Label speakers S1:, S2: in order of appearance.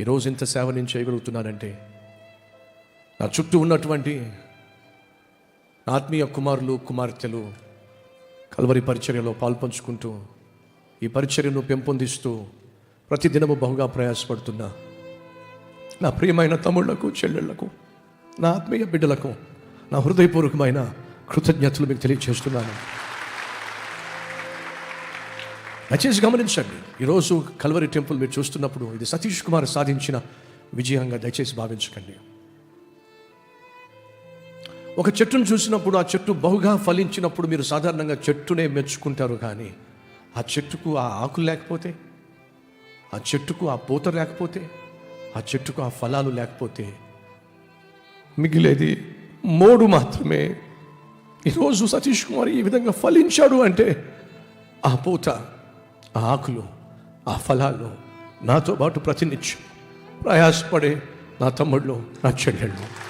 S1: ఈరోజు ఇంత సేవ నేను చేయగలుగుతున్నానంటే నా చుట్టూ ఉన్నటువంటి నా ఆత్మీయ కుమారులు కుమార్తెలు కల్వరి పరిచర్యలో పాల్పంచుకుంటూ ఈ పరిచర్యను పెంపొందిస్తూ ప్రతి దినము బహుగా ప్రయాసపడుతున్నా. నా ప్రియమైన తమ్ముళ్ళకు చెల్లెళ్ళకు నా ఆత్మీయ బిడ్డలకు నా హృదయపూర్వకమైన కృతజ్ఞతలు మీకు తెలియజేస్తున్నాను దయచేసి గమనించండి. ఈరోజు కల్వరి టెంపుల్ మీరు చూస్తున్నప్పుడు ఇది సతీష్ కుమార్ సాధించిన విజయంగా దయచేసి భావించకండి. ఒక చెట్టును చూసినప్పుడు ఆ చెట్టు బహుగా ఫలించినప్పుడు మీరు సాధారణంగా చెట్టునే మెచ్చుకుంటారు కానీ ఆ చెట్టుకు ఆ ఆకులు లేకపోతే ఆ చెట్టుకు ఆ పూత లేకపోతే ఆ చెట్టుకు ఆ ఫలాలు లేకపోతే మిగిలేది మోడు మాత్రమే. ఈరోజు సతీష్ కుమార్ ఈ విధంగా ఫలించాడు అంటే ఆ పూత ఆ ఆకులు ఆ ఫలాలు నాతో పాటు ప్రతినిత్యం. ప్రయాసపడే నా తమ్ముళ్ళు నా చెల్లెళ్ళు.